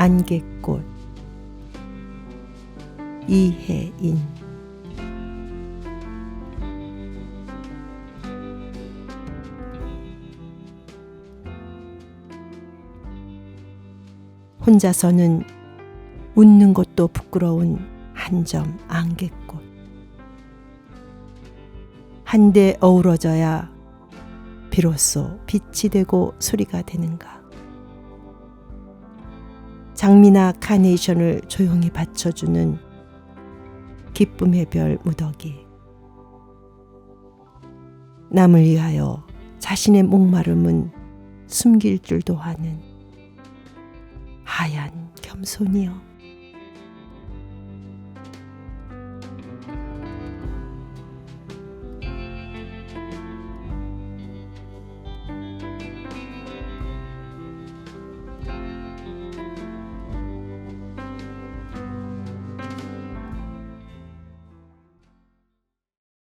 안개꽃. 이혜인. 혼자서는 웃는 것도 부끄러운 한 점 안개꽃. 한데 어우러져야 비로소 빛이 되고 소리가 되는가 장미나 카네이션을 조용히 받쳐주는 기쁨의 별 무더기. 남을 위하여 자신의 목마름은 숨길 줄도 하는 하얀 겸손이여